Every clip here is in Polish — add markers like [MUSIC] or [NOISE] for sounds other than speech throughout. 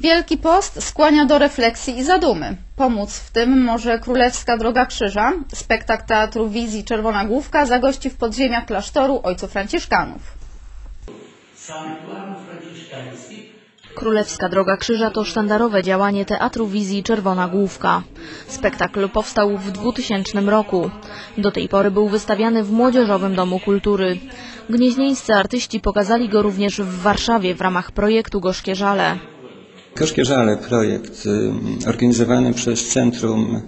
Wielki Post skłania do refleksji i zadumy. Pomóc w tym może Królewska Droga Krzyża. Spektakl Teatru Wizji Czerwona Główka zagości w podziemiach klasztoru Ojców Franciszkanów. Królewska Droga Krzyża to sztandarowe działanie Teatru Wizji Czerwona Główka. Spektakl powstał w 2000 roku. Do tej pory był wystawiany w Młodzieżowym Domu Kultury. Gnieźnieńscy artyści pokazali go również w Warszawie w ramach projektu Gorzkie Żale. Gorzkie Żale, projekt organizowany przez Centrum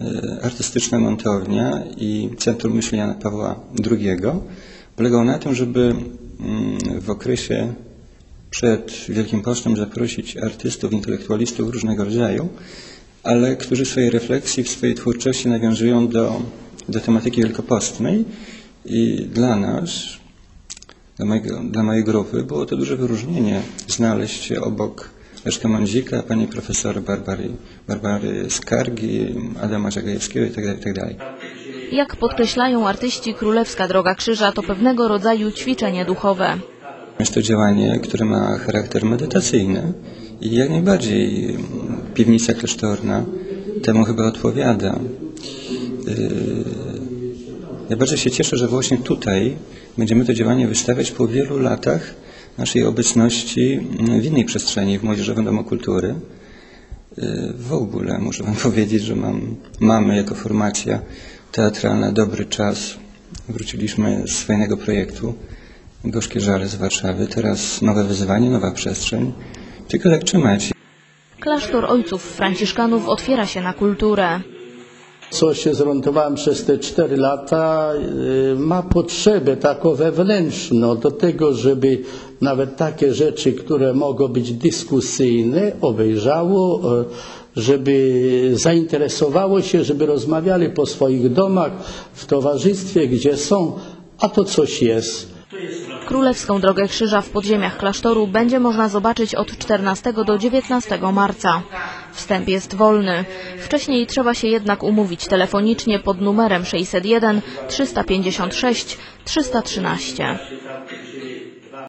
y, Artystyczne Montownia i Centrum Myślenia Pawła II polegał na tym, żeby w okresie przed Wielkim Postem zaprosić artystów, intelektualistów różnego rodzaju, ale którzy w swojej refleksji, w swojej twórczości nawiązują do, do tematyki wielkopostnej i dla nas, dla, mojego, dla mojej grupy było to duże wyróżnienie znaleźć się obok Leszka Mądzika, pani profesor Barbary, Barbary Skargi, Adama Żagajewskiego itd. itd. Jak podkreślają artyści, Królewska Droga Krzyża to pewnego rodzaju ćwiczenie duchowe. Jest to działanie, które ma charakter medytacyjny i jak najbardziej mm, piwnica klasztorna temu chyba odpowiada. Yy, Ja bardzo się cieszę, że właśnie tutaj będziemy to działanie wystawiać po wielu latach naszej obecności w innej przestrzeni, w Młodzieżowym Domu Kultury. Yy, W ogóle muszę Wam [LAUGHS] powiedzieć, że mam, mamy jako formacja teatralna dobry czas. Wróciliśmy z fajnego projektu Gorzkie Żale z Warszawy. Teraz nowe wyzwanie, nowa przestrzeń. Tylko tak trzymać. Klasztor Ojców Franciszkanów otwiera się na kulturę. Co się zorientowałem przez te cztery lata, y, ma potrzebę taką wewnętrzną do tego, żeby nawet takie rzeczy, które mogą być dyskusyjne, obejrzało, y, żeby zainteresowało się, żeby rozmawiali po swoich domach, w towarzystwie, gdzie są, a to coś jest. Królewską Drogę Krzyża w podziemiach klasztoru będzie można zobaczyć od 14 do 19 marca. Wstęp jest wolny. Wcześniej trzeba się jednak umówić telefonicznie pod numerem 601 356 313.